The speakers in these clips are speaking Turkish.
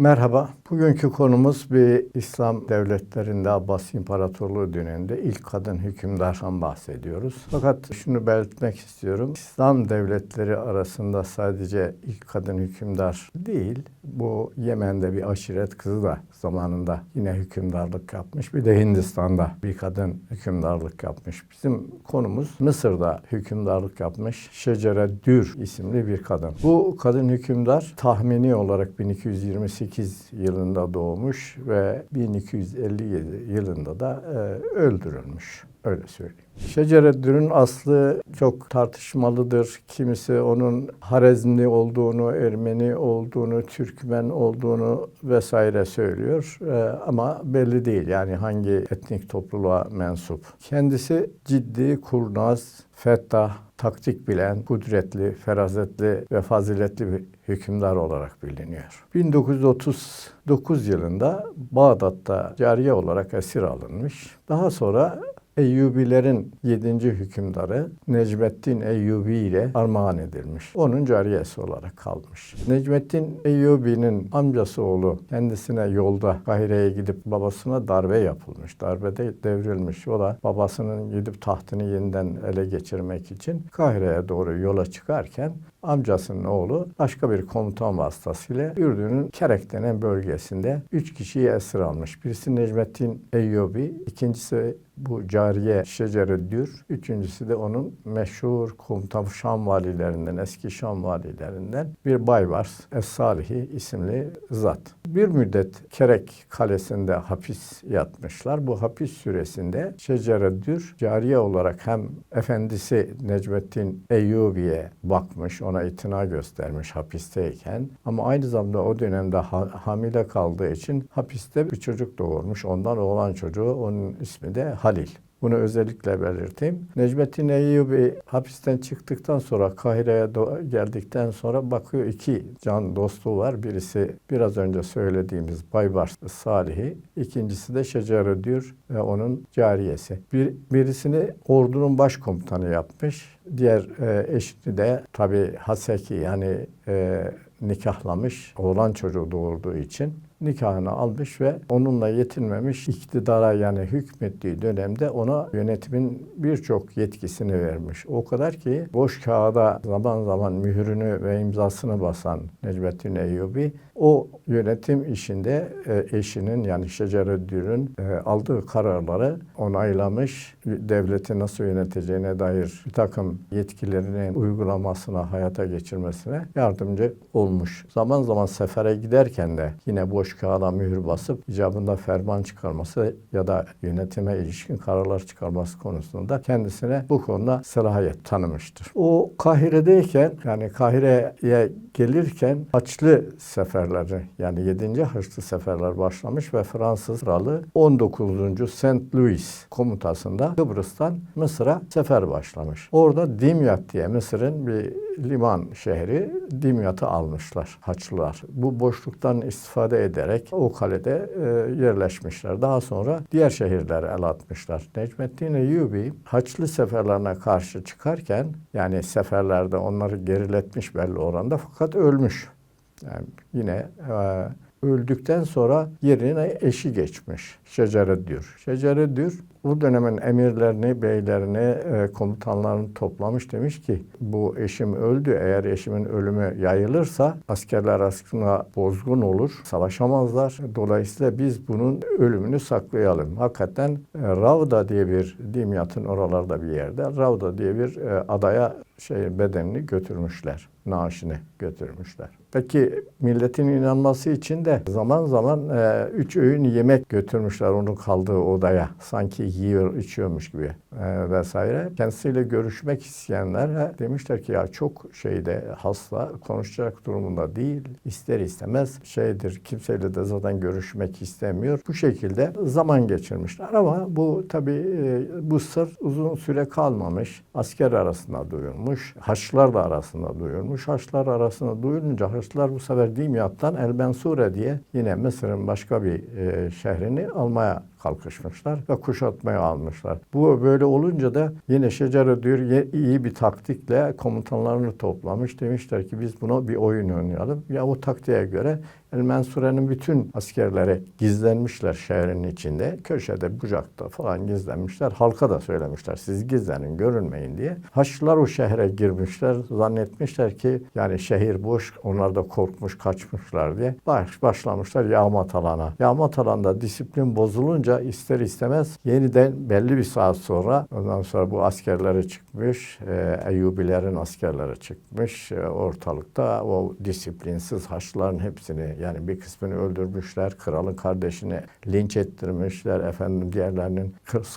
Merhaba. Bugünkü konumuz bir İslam devletlerinde Abbas İmparatorluğu döneminde ilk kadın hükümdardan bahsediyoruz. Fakat şunu belirtmek istiyorum. İslam devletleri arasında sadece ilk kadın hükümdar değil, bu Yemen'de bir aşiret kızı da zamanında yine hükümdarlık yapmış. Bir de Hindistan'da bir kadın hükümdarlık yapmış. Bizim konumuz Mısır'da hükümdarlık yapmış Şecere Dür isimli bir kadın. Bu kadın hükümdar tahmini olarak 1228 yılında doğmuş ve 1257 yılında da e, öldürülmüş. Öyle söyleyeyim. Şecereddin'in aslı çok tartışmalıdır. Kimisi onun Harezmli olduğunu, Ermeni olduğunu, Türkmen olduğunu vesaire söylüyor. Ee, ama belli değil yani hangi etnik topluluğa mensup. Kendisi ciddi, kurnaz, fettah, taktik bilen, kudretli, ferazetli ve faziletli bir hükümdar olarak biliniyor. 1939 yılında Bağdat'ta cariye olarak esir alınmış. Daha sonra Eyyubilerin yedinci hükümdarı Necmettin Eyyubi ile armağan edilmiş. Onun cariyesi olarak kalmış. Necmettin Eyyubi'nin amcası oğlu kendisine yolda Kahire'ye gidip babasına darbe yapılmış. Darbede devrilmiş. O da babasının gidip tahtını yeniden ele geçirmek için Kahire'ye doğru yola çıkarken amcasının oğlu başka bir komutan vasıtasıyla Ürdün'ün Kerek denen bölgesinde üç kişiyi esir almış. Birisi Necmettin Eyyubi, ikincisi bu cariye Şecere Dür, üçüncüsü de onun meşhur komutan Şam valilerinden, eski Şam valilerinden bir Baybars Es-Salihi isimli zat. Bir müddet Kerek kalesinde hapis yatmışlar. Bu hapis süresinde Şecere Dür cariye olarak hem efendisi Necmettin Eyyubi'ye bakmış, ona itina göstermiş hapisteyken ama aynı zamanda o dönemde ha- hamile kaldığı için hapiste bir çocuk doğurmuş. Ondan oğlan çocuğu onun ismi de Halil. Bunu özellikle belirteyim. Necmettin Eyyubi hapisten çıktıktan sonra Kahire'ye geldikten sonra bakıyor iki can dostu var. Birisi biraz önce söylediğimiz Baybars Salih'i. ikincisi de Şecere Dür ve onun cariyesi. Bir, birisini ordunun başkomutanı yapmış. Diğer e, eşini de tabi Haseki yani e, nikahlamış oğlan çocuğu doğurduğu için nikahını almış ve onunla yetinmemiş iktidara yani hükmettiği dönemde ona yönetimin birçok yetkisini vermiş. O kadar ki boş kağıda zaman zaman mührünü ve imzasını basan Necmettin Eyyubi o yönetim işinde e, eşinin yani Şecereddin'in e, aldığı kararları onaylamış, devleti nasıl yöneteceğine dair bir takım yetkilerinin uygulamasına, hayata geçirmesine yardımcı olmuş. Zaman zaman sefere giderken de yine boş kağıda mühür basıp icabında ferman çıkarması ya da yönetime ilişkin kararlar çıkarması konusunda kendisine bu konuda selahiyet tanımıştır. O Kahire'deyken yani Kahire'ye gelirken Haçlı seferleri yani 7. Haçlı seferler başlamış ve Fransız kralı 19. St. Louis komutasında Kıbrıs'tan Mısır'a sefer başlamış. Orada Dimyat diye Mısır'ın bir liman şehri Dimyat'ı almışlar Haçlılar. Bu boşluktan istifade ederek o kalede e, yerleşmişler. Daha sonra diğer şehirlere el atmışlar. Necmettin Eyyubi Haçlı seferlerine karşı çıkarken yani seferlerde onları geriletmiş belli oranda fakat ölmüş. Yani yine e, öldükten sonra yerine eşi geçmiş. Şecere Dür. Şecere Dür bu dönemin emirlerini, beylerini, e, komutanlarını toplamış demiş ki bu eşim öldü. Eğer eşimin ölümü yayılırsa askerler arasında bozgun olur, savaşamazlar. Dolayısıyla biz bunun ölümünü saklayalım. Hakikaten e, Ravda diye bir Dimyat'ın oralarda bir yerde Ravda diye bir e, adaya şey bedenini götürmüşler. Naaşını götürmüşler. Peki milletin inanması için de zaman zaman e, üç öğün yemek götürmüşler onun kaldığı odaya. Sanki yiyor, içiyormuş gibi e, vesaire. Kendisiyle görüşmek isteyenler demişler ki ya çok şeyde hasta, konuşacak durumunda değil. İster istemez şeydir, kimseyle de zaten görüşmek istemiyor. Bu şekilde zaman geçirmişler ama bu tabii e, bu sır uzun süre kalmamış. Asker arasında duyulmuş, Haçlılar da arasında duyulmuş. Haçlılar arasında duyulunca Haçlılar bu sefer Dimyat'tan El Mensure diye yine Mısır'ın başka bir e, şehrini almaya kalkışmışlar ve kuşatmaya almışlar. Bu böyle olunca da yine Şecere diyor iyi bir taktikle komutanlarını toplamış. Demişler ki biz buna bir oyun oynayalım. Ya o taktiğe göre El Mensure'nin bütün askerleri gizlenmişler şehrin içinde. Köşede, bucakta falan gizlenmişler. Halka da söylemişler siz gizlenin, görünmeyin diye. Haçlılar o şehre girmişler. Zannetmişler ki yani şehir boş. Onlar da korkmuş, kaçmışlar diye. Baş, başlamışlar yağma alana. Yağma alanda disiplin bozulunca ister istemez yeniden belli bir saat sonra ondan sonra bu askerleri çıkmış. E, Eyyubilerin askerleri çıkmış. E, ortalıkta o disiplinsiz Haçlıların hepsini yani bir kısmını öldürmüşler. Kralın kardeşini linç ettirmişler. Efendim diğerlerinin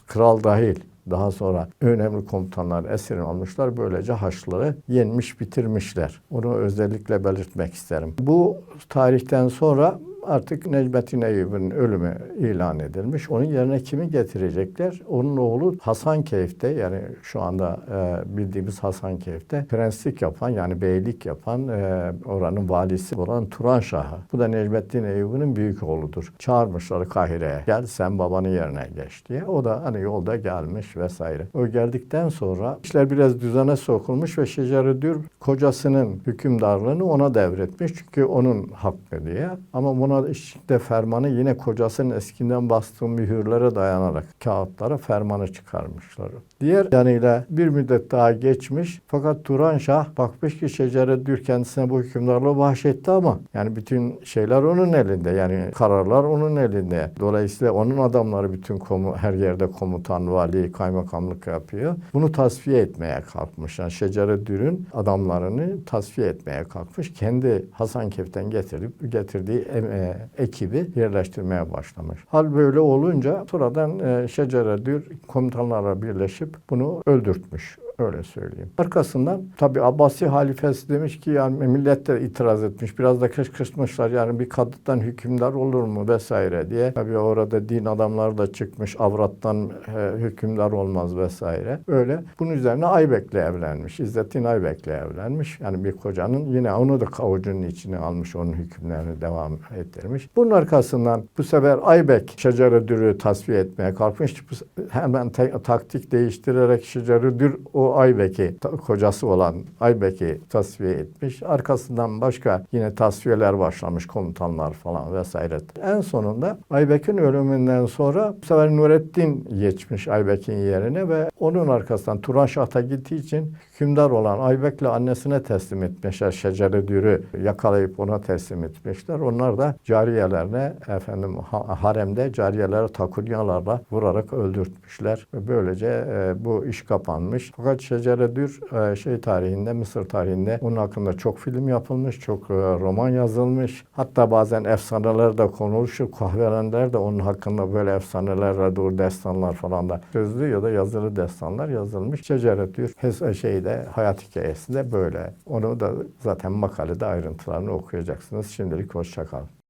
kral dahil daha sonra önemli komutanlar esir almışlar. Böylece Haçlıları yenmiş bitirmişler. Onu özellikle belirtmek isterim. Bu tarihten sonra artık Necmettin Eyyubi'nin ölümü ilan edilmiş. Onun yerine kimi getirecekler? Onun oğlu Hasankeyf'te yani şu anda e, bildiğimiz Hasankeyf'te prenslik yapan yani beylik yapan e, oranın valisi olan Turan Şahı. Bu da Necmettin Eyyubi'nin büyük oğludur. Çağırmışlar Kahire'ye. Gel sen babanın yerine geç diye. O da hani yolda gelmiş vesaire. O geldikten sonra işler biraz düzene sokulmuş ve Şecerüdür kocasının hükümdarlığını ona devretmiş. Çünkü onun hakkı diye. Ama buna işte fermanı yine kocasının eskinden bastığı mühürlere dayanarak kağıtlara fermanı çıkarmışlar. Diğer yanıyla bir müddet daha geçmiş fakat Turan Şah bakmış ki Şecerüdür kendisine bu hükümdarlığı bahşetti ama yani bütün şeyler onun elinde yani kararlar onun elinde. Dolayısıyla onun adamları bütün komu, her yerde komutan, vali, kaymakamlık yapıyor. Bunu tasfiye etmeye kalkmış. Yani Şecerüddin'in adamlarını tasfiye etmeye kalkmış. Kendi Hasankeyf'ten getirip getirdiği em- e, ekibi yerleştirmeye başlamış. Hal böyle olunca sonradan e, Şecerüddin komutanlarla birleşip bunu öldürtmüş. Öyle söyleyeyim. Arkasından tabi Abbasi halifesi demiş ki yani millet de itiraz etmiş. Biraz da kışkırtmışlar yani bir kadından hükümdar olur mu vesaire diye. Tabi orada din adamları da çıkmış. Avrattan e, hükümdar olmaz vesaire. Öyle. Bunun üzerine Aybek'le evlenmiş. İzzettin Aybek'le evlenmiş. Yani bir kocanın yine onu da kavucunun içine almış. Onun hükümlerini devam ettirmiş. Bunun arkasından bu sefer Aybek Şecerüdür'ü tasfiye etmeye kalkmış. Hemen taktik değiştirerek Şecerüdür o Aybek'i kocası olan Aybek'i tasfiye etmiş. Arkasından başka yine tasfiyeler başlamış komutanlar falan vesaire. En sonunda Aybek'in ölümünden sonra bu sefer Nurettin geçmiş Aybek'in yerine ve onun arkasından Turan Şah'ta gittiği için hükümdar olan Aybek'le annesine teslim etmişler. Şecerüdür'ü yakalayıp ona teslim etmişler. Onlar da cariyelerine efendim ha- haremde cariyeleri takunyalarla vurarak öldürtmüşler. Böylece e, bu iş kapanmış. Fakat Şecerüdür e, şey tarihinde Mısır tarihinde onun hakkında çok film yapılmış, çok e, roman yazılmış. Hatta bazen efsaneler de konulmuş. Kahverenler de onun hakkında böyle efsaneler, dur destanlar falan da sözlü ya da yazılı destanlar yazılmış. Şecerüdür hes- şeyde hayat hikayesi de böyle. Onu da zaten makalede ayrıntılarını okuyacaksınız. Şimdilik hoşça kalın.